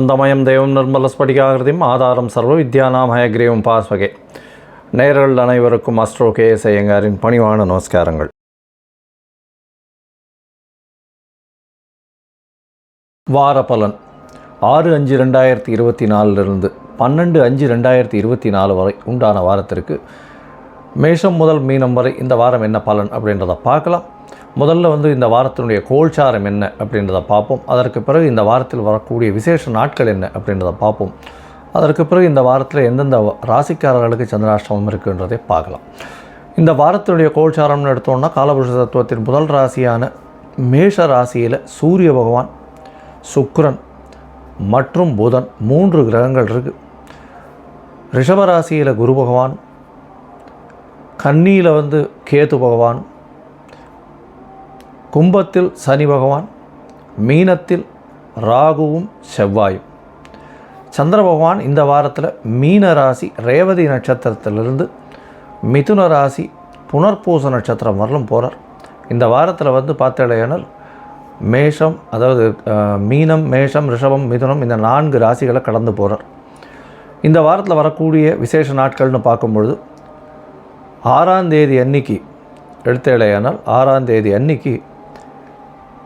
ஆனந்தமயம் தெய்வம் நிர்மலஸ்படிகாகிருதியும் ஆதாரம் சர்வ வித்யானாம் ஹயக்ரீவம் பாஸ்வகே. நேரல் அனைவருக்கும் அஸ்ட்ரோ கே எஸ் ஐயங்காரின் பணிவான நமஸ்காரங்கள். வார பலன் ஆறு அஞ்சு ரெண்டாயிரத்தி இருபத்தி நாலுலேருந்து பன்னெண்டு அஞ்சு ரெண்டாயிரத்தி இருபத்தி நாலு வரை உண்டான வாரத்திற்கு மேஷம் முதல் மீனம் வரை இந்த வாரம் என்ன பலன் அப்படின்றத பார்க்கலாம். முதல்ல வந்து இந்த வாரத்தினுடைய கோல்சாரம் என்ன அப்படின்றத பார்ப்போம். அதற்கு பிறகு இந்த வாரத்தில் வரக்கூடிய விசேஷ நாட்கள் என்ன அப்படின்றத பார்ப்போம். அதற்கு பிறகு இந்த வாரத்தில் எந்தெந்த ராசிக்காரர்களுக்கு சந்திராஷ்டமம் இருக்குன்றதை பார்க்கலாம். இந்த வாரத்தினுடைய கோல்சாரம்னு எடுத்தோம்னா காலபுருஷ தத்துவத்தின் முதல் ராசியான மேஷ ராசியில் சூரிய பகவான் சுக்ரன் மற்றும் புதன் மூன்று கிரகங்கள் இருக்குது ரிஷபராசியில் குரு பகவான் கன்னியில் வந்து கேது பகவான் கும்பத்தில் சனி பகவான் மீனத்தில் ராகுவும் செவ்வாயும். சந்திர பகவான் இந்த வாரத்தில் மீன ராசி ரேவதி நட்சத்திரத்திலிருந்து மிதுன ராசி புனர்பூச நட்சத்திரம் வரலும் போகிறார் இந்த வாரத்தில் வந்து பார்த்தேனால் மேஷம் அதாவது மீனம் மேஷம் ரிஷபம் மிதுனம் இந்த நான்கு ராசிகளை கடந்து போகிறார் இந்த வாரத்தில் வரக்கூடிய விசேஷ நாட்கள்னு பார்க்கும்பொழுது ஆறாம் தேதி அன்னைக்கு எடுத்தேலையானால் ஆறாம் தேதி அன்னைக்கு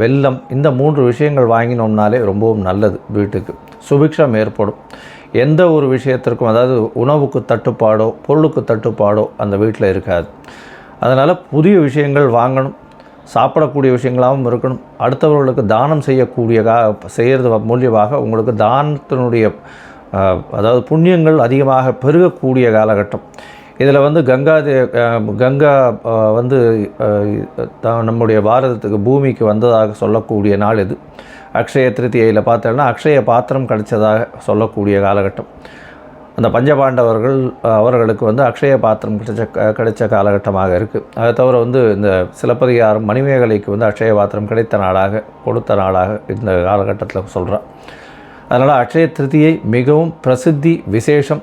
வெள்ளம் இந்த மூன்று விஷயங்கள் வாங்கினோம்னாலே ரொம்பவும் நல்லது வீட்டுக்கு. சுபிக்ஷம் ஏற்படும். எந்த ஒரு விஷயத்திற்கும் அதாவது உணவுக்கு தட்டுப்பாடோ பொருளுக்கு தட்டுப்பாடோ அந்த வீட்டில் இருக்காது. அதனால் புதிய விஷயங்கள் வாங்கணும். சாப்பிடக்கூடிய விஷயங்களாகவும் இருக்கணும். அடுத்தவர்களுக்கு தானம் செய்யக்கூடியகா செய்கிறது மூலியமாக உங்களுக்கு தானத்தினுடைய அதாவது புண்ணியங்கள் அதிகமாக பெருகக்கூடிய காலகட்டம். இதில் வந்து கங்கா கங்கா வந்து நம்முடைய பாரதத்துக்கு பூமிக்கு வந்ததாக சொல்லக்கூடிய நாள் இது. அக்ஷய திருத்தியில் பார்த்தோன்னா அக்ஷய பாத்திரம் கிடைச்சதாக சொல்லக்கூடிய காலகட்டம். அந்த பஞ்சபாண்டவர்கள் அவர்களுக்கு வந்து அக்ஷய பாத்திரம் கிடைச்ச க- கிடைச்ச காலகட்டமாக இருக்குது அதை தவிர வந்து இந்த சிலப்பதிகாரம் மணிமேகலைக்கு வந்து அக்ஷய பாத்திரம் கிடைத்த நாளாக கொடுத்த நாளாக இந்த காலகட்டத்தில் சொல்கிறான் அதனால் அக்ஷய திருதியை மிகவும் பிரசித்தி விசேஷம்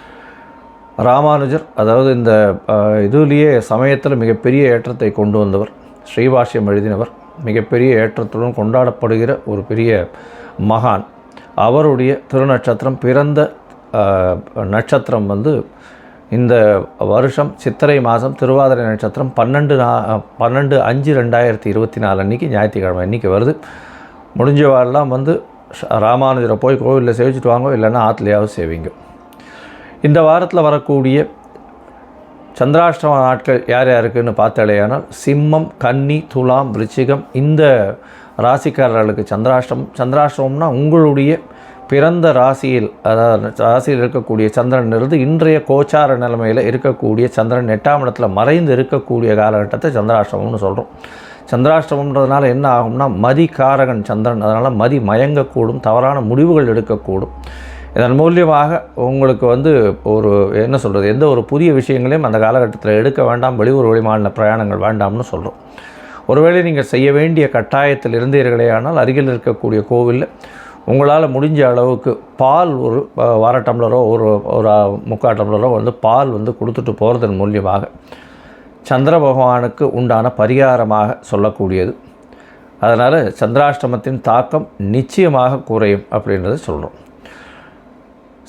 ராமானுஜர் அதாவது இந்த இதுலேயே சமயத்தில் மிகப்பெரிய ஏற்றத்தை கொண்டு வந்தவர் ஸ்ரீபாஷ்யம் எழுதினவர் மிகப்பெரிய ஏற்றத்துடன் கொண்டாடப்படுகிற ஒரு பெரிய மகான். அவருடைய திருநட்சத்திரம் பிறந்த நட்சத்திரம் வந்து இந்த வருஷம் சித்திரை மாதம் திருவாதிரை நட்சத்திரம் பன்னெண்டு நா பன்னெண்டு அஞ்சு ரெண்டாயிரத்தி இருபத்தி நாலு அன்றைக்கி ஞாயிற்றுக்கிழமை அன்றைக்கி வருது. முடிஞ்சவாரெல்லாம் வந்து ராமானுஜரை போய் கோவிலில் சேவிச்சுட்டு வாங்க இல்லைன்னா ஆற்றுலையாவது சேவிங்க. இந்த வாரத்தில் வரக்கூடிய சந்திராஷ்டம நாட்கள் யார் யாருக்குன்னு பார்த்தாலேயானால் சிம்மம் கன்னி துலாம் விருச்சிகம் இந்த ராசிக்காரர்களுக்கு சந்திராஷ்டம் சந்திராஷ்டமம்னா உங்களுடைய பிறந்த ராசியில் அதாவது ராசியில் இருக்கக்கூடிய சந்திரன் இருந்து இன்றைய கோச்சார நிலைமையில் இருக்கக்கூடிய சந்திரன் எட்டாம் இடத்துல மறைந்து இருக்கக்கூடிய காலகட்டத்தை சந்திராஷ்டமம்னு சொல்கிறோம் சந்திராஷ்டமம்ன்றதுனால என்ன ஆகும்னா மதி காரகன் சந்திரன் அதனால் மதி மயங்கக்கூடும் தவறான முடிவுகள் எடுக்கக்கூடும். இதன் மூலியமாக உங்களுக்கு வந்து ஒரு என்ன சொல்கிறது எந்த ஒரு புதிய விஷயங்களையும் அந்த காலகட்டத்தில் எடுக்க வேண்டாம் வெளியூர் வெளிமாநில பிரயாணங்கள் வேண்டாம்னு சொல்கிறோம் ஒருவேளை நீங்கள் செய்ய வேண்டிய கட்டாயத்தில் இருந்தீர்களே ஆனால் அருகில் இருக்கக்கூடிய கோவிலில் உங்களால் முடிஞ்ச அளவுக்கு பால் ஒரு அஹ், டம்ளரோ ஒரு ஒரு முக்கால் டம்ளரோ வந்து பால் வந்து கொடுத்துட்டு போகிறதன் மூலியமாக சந்திர பகவானுக்கு உண்டான பரிகாரமாக சொல்லக்கூடியது. அதனால் சந்திராஷ்டமத்தின் தாக்கம் நிச்சயமாக குறையும் அப்படின்றத சொல்கிறோம்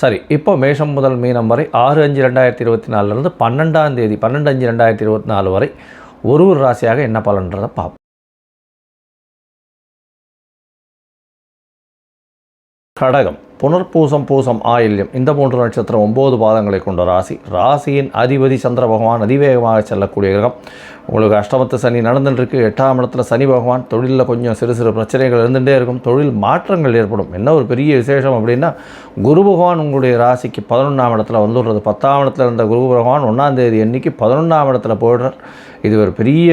சரி இப்போ மேஷம் முதல் மீனம் வரை ஆறு அஞ்சு ரெண்டாயிரத்தி இருபத்தி நாலுலேருந்து பன்னெண்டாம் தேதி பன்னெண்டு அஞ்சு ரெண்டாயிரத்தி இருபத்தி நாலு வரை ஒரு ஒரு ராசியாக என்ன பலன்றதை பார்ப்போம். கடகம். புனர்பூசம் பூசம் ஆயில்யம் இந்த மூன்று நட்சத்திரம் ஒம்பது பாதங்களை கொண்ட ராசி. ராசியின் அதிபதி சந்திர பகவான் அதிவேகமாக செல்லக்கூடிய கிரகம். உங்களுக்கு அஷ்டமத்து சனி நடந்துட்டுருக்கு எட்டாம் இடத்துல சனி பகவான் தொழிலில் கொஞ்சம் சிறு சிறு பிரச்சனைகள் இருந்துகிட்டே இருக்கும். தொழில் மாற்றங்கள் ஏற்படும். என்ன ஒரு பெரிய விசேஷம் அப்படின்னா குரு பகவான் உங்களுடைய ராசிக்கு பதினொன்றாம் இடத்துல வந்துடுறது பத்தாம் இடத்துல இருந்த குரு பகவான் ஒன்றாம் தேதி அன்னைக்கு பதினொன்றாம் இடத்துல போயிடுறார். இது ஒரு பெரிய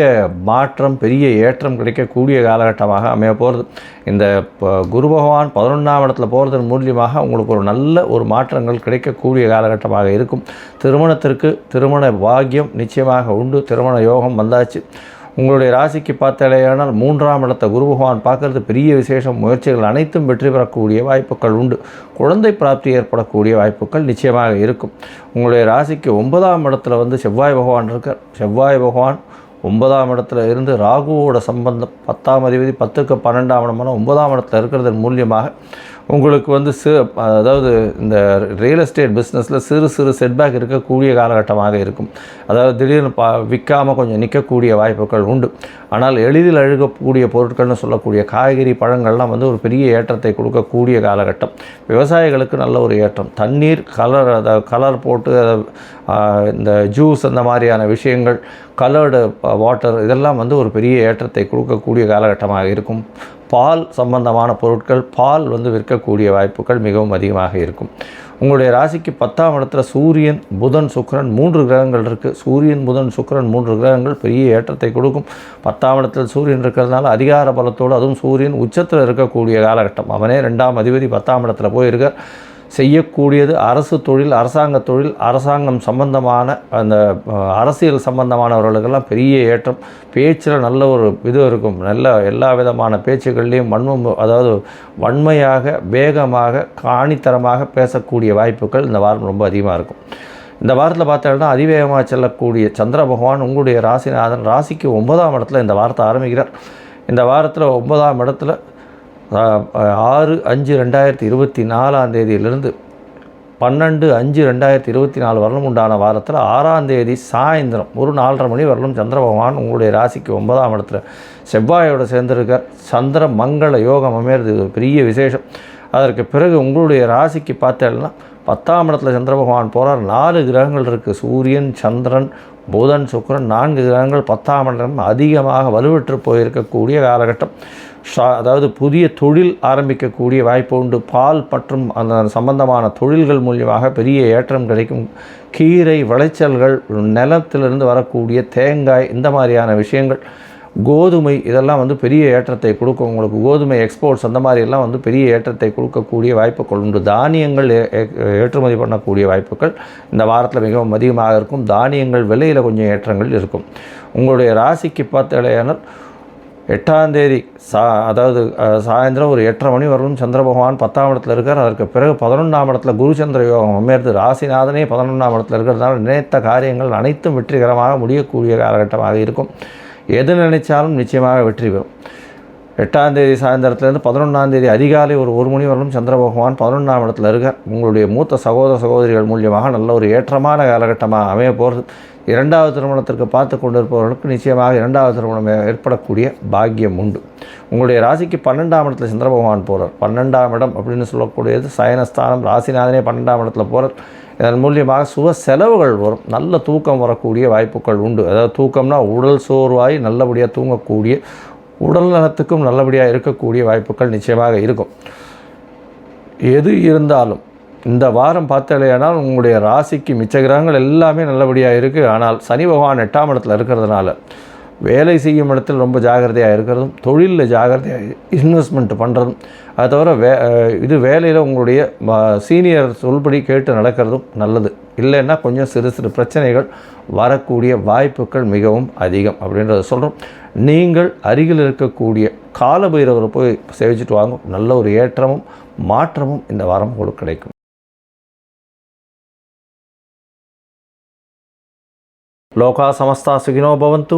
மாற்றம் பெரிய ஏற்றம் கிடைக்கக்கூடிய காலகட்டமாக அமைய போகிறது. இந்த ப- குரு பகவான் பதினொன்றாம் இடத்துல போகிறதன் மூலியமாக உங்களுக்கு ஒரு நல்ல ஒரு மாற்றங்கள் கிடைக்கக்கூடிய காலகட்டமாக இருக்கும். திருமணத்திற்கு திருமண பாக்கியம் நிச்சயமாக உண்டு. திருமண யோகம் வந்தாச்சு. உங்களுடைய ராசிக்கு பார்த்தாலேயானால் மூன்றாம் இடத்தை குரு பகவான் பார்க்கறது பெரிய விசேஷம். முயற்சிகள் அனைத்தும் வெற்றி பெறக்கூடிய வாய்ப்புகள் உண்டு. குழந்தை பிராப்தி ஏற்படக்கூடிய வாய்ப்புகள் நிச்சயமாக இருக்கும். உங்களுடைய ராசிக்கு ஒன்பதாம் இடத்துல வந்து செவ்வாய் பகவான் இருக்கார். செவ்வாய் பகவான் ஒன்பதாம் இடத்துல இருந்து ராகுவோட சம்பந்தம் பத்தாம் அதிபதி பத்துக்கு பன்னெண்டாம் இடமான ஒன்பதாம் இடத்துல இருக்கிறதன் மூலியமாக உங்களுக்கு வந்து சி அதாவது இந்த ரியல் எஸ்டேட் பிஸ்னஸில் சிறு சிறு செட்பேக் இருக்கக்கூடிய காலகட்டமாக இருக்கும். அதாவது திடீர்னு பா விற்காமல் கொஞ்சம் நிற்கக்கூடிய வாய்ப்புகள் உண்டு. ஆனால் எளிதில் அழுகக்கூடிய பொருட்கள்னு சொல்லக்கூடிய காய்கறி பழங்கள்லாம் வந்து ஒரு பெரிய ஏற்றத்தை கொடுக்கக்கூடிய காலகட்டம். விவசாயிகளுக்கு நல்ல ஒரு ஏற்றம். தண்ணீர் கலர் அதை கலர் போட்டு அதை இந்த ஜூஸ் அந்த மாதிரியான விஷயங்கள் கலர்டு வாட்டர் இதெல்லாம் வந்து ஒரு பெரிய ஏற்றத்தை கொடுக்கக்கூடிய காலகட்டமாக இருக்கும். பால் சம்பந்தமான பொருட்கள் பால் வந்து விற்கக்கூடிய வாய்ப்புகள் மிகவும் அதிகமாக இருக்கும். உங்களுடைய ராசிக்கு பத்தாம் இடத்துல சூரியன் புதன் சுக்கிரன் மூன்று கிரகங்கள் இருக்குது சூரியன் புதன் சுக்கிரன் மூன்று கிரகங்கள் பெரிய ஏற்றத்தை கொடுக்கும். பத்தாம் இடத்துல சூரியன் இருக்கிறதுனால அதிகார பலத்தோடு அதுவும் சூரியன் உச்சத்தில் இருக்கக்கூடிய காலகட்டம். அவனே ரெண்டாம் அதிபதி பத்தாம் இடத்துல போயிருக்கார். செய்யக்கூடியது அரசு தொழில் அரசாங்க தொழில் அரசாங்கம் சம்பந்தமான அந்த அரசியல் சம்பந்தமானவர்களுக்கெல்லாம் பெரிய ஏற்றம். பேச்சில் நல்ல ஒரு இது இருக்கும். நல்ல எல்லா விதமான பேச்சுகள்லேயும் வன்மம் அதாவது வன்மையாக வேகமாக காணித்தரமாக பேசக்கூடிய வாய்ப்புகள் இந்த வாரம் ரொம்ப அதிகமாக இருக்கும். இந்த வாரத்தில் பார்த்தோம்னா அதிவேகமாக செல்லக்கூடிய சந்திர பகவான் உங்களுடைய ராசிநாதன் ராசிக்கு ஒன்பதாம் இடத்துல இந்த வாரத்தை ஆரம்பிக்கிறார். இந்த வாரத்தில் ஒன்பதாம் இடத்துல ஆறு அஞ்சு ரெண்டாயிரத்தி இருபத்தி நாலாம் தேதியிலிருந்து பன்னெண்டு அஞ்சு ரெண்டாயிரத்தி இருபத்தி நாலு வரலும் உண்டான வாரத்தில் ஆறாம் தேதி சாயந்தரம் ஒரு நாலரை மணி வரலும் சந்திர பகவான் உங்களுடைய ராசிக்கு ஒன்பதாம் இடத்துல செவ்வாயோடு சேர்ந்திருக்கார். சந்திர மங்கள யோகம் அமையிறது பெரிய விசேஷம். அதற்கு பிறகு உங்களுடைய ராசிக்கு பார்த்தேன்னா பத்தாம் இடத்துல சந்திர பகவான் போகிறார் நாலு கிரகங்கள் இருக்குது சூரியன் சந்திரன் புதன் சுக்கிரன் நான்கு கிரகங்கள் பத்தாம் இடம் அதிகமாக வலுவிட்டு போயிருக்கக்கூடிய காலகட்டம். அதாவது புதிய தொழில் ஆரம்பிக்கக்கூடிய வாய்ப்பு உண்டு. பால் மற்றும் அந்த சம்பந்தமான தொழில்கள் மூலியமாக பெரிய ஏற்றம் கிடைக்கும். கீரை விளைச்சல்கள் நிலத்திலிருந்து வரக்கூடிய தேங்காய் இந்த மாதிரியான விஷயங்கள். கோதுமை இதெல்லாம் வந்து பெரிய ஏற்றத்தை கொடுக்கும். உங்களுக்கு கோதுமை எக்ஸ்போர்ட்ஸ் அந்த மாதிரியெல்லாம் வந்து பெரிய ஏற்றத்தை கொடுக்கக்கூடிய வாய்ப்புகள் உண்டு. தானியங்கள் ஏ- ஏற்றுமதி பண்ணக்கூடிய வாய்ப்புகள் இந்த வாரத்தில் மிகவும் அதிகமாக இருக்கும். தானியங்கள் விலையில் கொஞ்சம் ஏற்றங்கள் இருக்கும். உங்களுடைய ராசிக்கு பார்த்தாலேயானால் எட்டாம் தேதி சா அதாவது சாயந்தரம் ஒரு எட்டரை மணி வரலும் சந்திர பகவான் பத்தாம் இடத்துல இருக்கார். அதற்கு பிறகு பதினொன்றாம் இடத்துல குரு சந்திர யோகம் அமையிறது ராசிநாதனே பதினொன்றாம் இடத்துல இருக்கிறதுனால நினைத்த காரியங்கள் அனைத்தும் வெற்றிகரமாக முடியக்கூடிய காலகட்டமாக இருக்கும். எது நினைச்சாலும் நிச்சயமாக வெற்றி பெறும். எட்டாம் தேதி சாயந்தரத்துலேருந்து பதினொன்றாந்தேதி அதிகாலை ஒரு ஒரு மணி வரலும் சந்திர பகவான் பதினொன்றாம் இடத்துல இருக்கார் உங்களுடைய மூத்த சகோதர சகோதரிகள் மூலியமாக நல்ல ஒரு ஏற்றமான காலகட்டமாக அமைய போகிறது. இரண்டாவது திருமணத்திற்கு பார்த்து கொண்டிருப்பவர்களுக்கு நிச்சயமாக இரண்டாவது திருமணம் ஏற்படக்கூடிய பாக்கியம் உண்டு. உங்களுடைய ராசிக்கு பன்னெண்டாம் இடத்துல சந்திர பகவான் போகிறார் பன்னெண்டாம் இடம் அப்படின்னு சொல்லக்கூடியது சயனஸ்தானம். ராசிநாதனே பன்னெண்டாம் இடத்துல போகிறார் இதன் மூலியமாக சுவ செலவுகள் வரும். நல்ல தூக்கம் வரக்கூடிய வாய்ப்புகள் உண்டு. அதாவது தூக்கம்னா உடல் சோர்வாய் நல்லபடியாக தூங்கக்கூடிய உடல் நலத்துக்கும் நல்லபடியாக இருக்கக்கூடிய வாய்ப்புகள் நிச்சயமாக இருக்கும். எது இருந்தாலும் இந்த வாரம் பார்த்தாலேயானால் உங்களுடைய ராசிக்கு மிச்ச கிரகங்கள் எல்லாமே நல்லபடியாக இருக்குது ஆனால் சனி பகவான் எட்டாம் இடத்துல இருக்கிறதுனால வேலை செய்யும் இடத்தில் ரொம்ப ஜாகிரதையாக இருக்கிறதும் தொழிலில் ஜாகிரதையாக இன்வெஸ்ட்மெண்ட் பண்ணுறதும் அது தவிர வே இது வேலையில் உங்களுடைய சீனியர் சொல்படி கேட்டு நடக்கிறதும் நல்லது. இல்லைன்னா கொஞ்சம் சிறு சிறு பிரச்சனைகள் வரக்கூடிய வாய்ப்புகள் மிகவும் அதிகம் அப்படின்றத சொல்கிறோம் நீங்கள் அருகில் இருக்கக்கூடிய காலபைரவரை போய் சேவிச்சுட்டு வாங்க. நல்ல ஒரு ஏற்றமும் மாற்றமும் இந்த வாரம் உங்களுக்கு கிடைக்கும். லோகா சமஸ்தா சுகினோ பவந்து.